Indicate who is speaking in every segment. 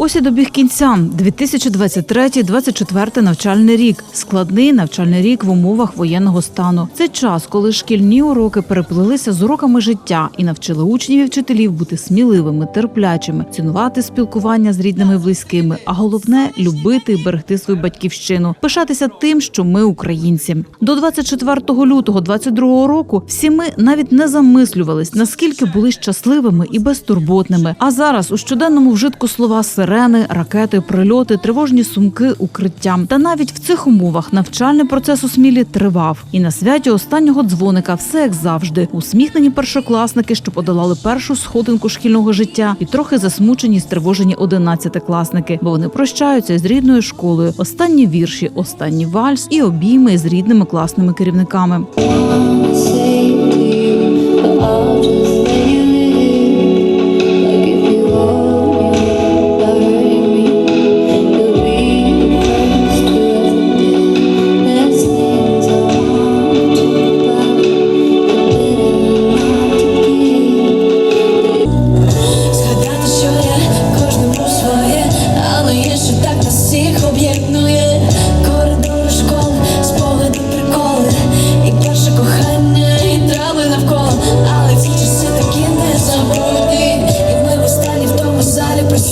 Speaker 1: Ось і добіг кінця 2023-2024 навчальний рік. Складний навчальний рік в умовах воєнного стану. Це час, коли шкільні уроки переплелися з уроками життя і навчили учнів і вчителів бути сміливими, терплячими, цінувати спілкування з рідними і близькими. А головне любити і берегти свою батьківщину, пишатися тим, що ми українці. До 24 лютого 22 року всі ми навіть не замислювались, наскільки були щасливими і безтурботними. А зараз у щоденному вжитку слова сирени, ракети, прильоти, тривожні сумки, укриття. Та навіть в цих умовах навчальний процес у смілі тривав. І на святі останнього дзвоника все як завжди. Усміхнені першокласники, що подолали першу сходинку шкільного життя, і трохи засмучені, стривожені одинадцятикласники, бо вони прощаються з рідною школою. Останні вірші, останній вальс і обійми з рідними класними керівниками.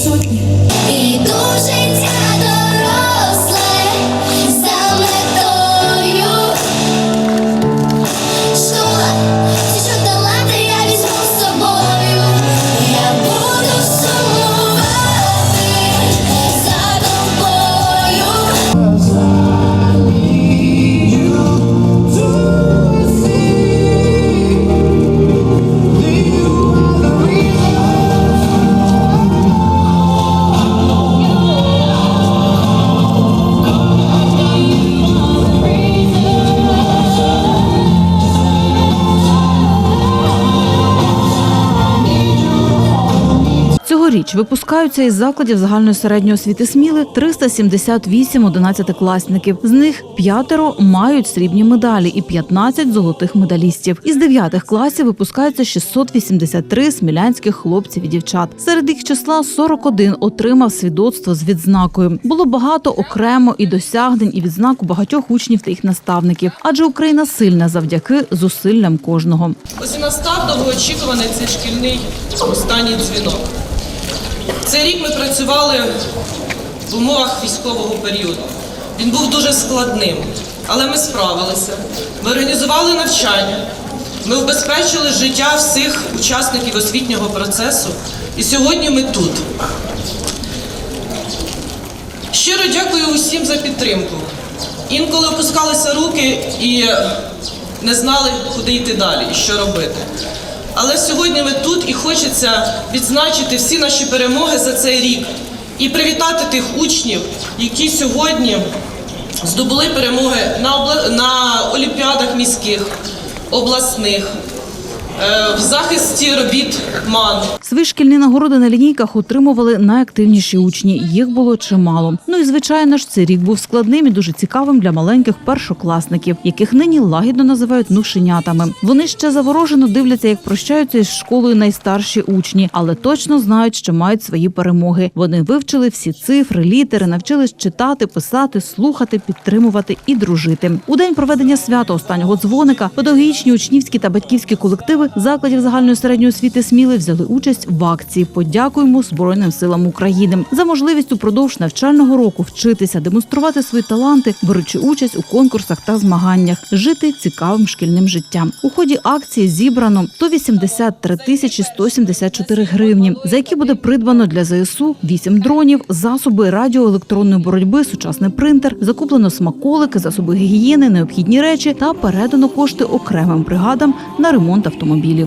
Speaker 2: You.
Speaker 1: Цьогоріч випускаються із закладів загальної середньої освіти Сміли 378 одинадцятикласників. З них п'ятеро мають срібні медалі і 15 золотих медалістів. Із дев'ятих класів випускаються 683 смілянських хлопців і дівчат. Серед їх числа 41 отримав свідоцтво з відзнакою. Було багато окремо і досягнень, і відзнак у багатьох учнів та їх наставників. Адже Україна сильна завдяки зусиллям кожного.
Speaker 3: Ось і настав довгоочікуваний цей шкільний останній дзвінок. Цей рік ми працювали в умовах військового періоду. Він був дуже складним, але ми справилися. Ми організували навчання, ми вбезпечили життя всіх учасників освітнього процесу, і сьогодні ми тут. Щиро дякую усім за підтримку. Інколи опускалися руки і не знали, куди йти далі і що робити. Але сьогодні ми тут і хочеться відзначити всі наші перемоги за цей рік і привітати тих учнів, які сьогодні здобули перемоги на, на олімпіадах міських, обласних, в захисті робіт МАН.
Speaker 1: Свої шкільні нагороди на лінійках отримували найактивніші учні. Їх було чимало. Ну і звичайно ж, цей рік був складним і дуже цікавим для маленьких першокласників, яких нині лагідно називають нушенятами. Вони ще заворожено дивляться, як прощаються із школою найстарші учні, але точно знають, що мають свої перемоги. Вони вивчили всі цифри, літери, навчились читати, писати, слухати, підтримувати і дружити. У день проведення свята останнього дзвоника педагогічні, учнівські та батьківські колективи закладів загальної середньої освіти Сміли взяли участь в акції. Подякуємо Збройним силам України за можливість упродовж навчального року вчитися, демонструвати свої таланти, беручи участь у конкурсах та змаганнях, жити цікавим шкільним життям. У ході акції зібрано 183 тисячі 174 гривні, за які буде придбано для ЗСУ 8 дронів, засоби радіоелектронної боротьби, сучасний принтер, закуплено смаколики, засоби гігієни, необхідні речі та передано кошти окремим бригадам на ремонт автомобілів.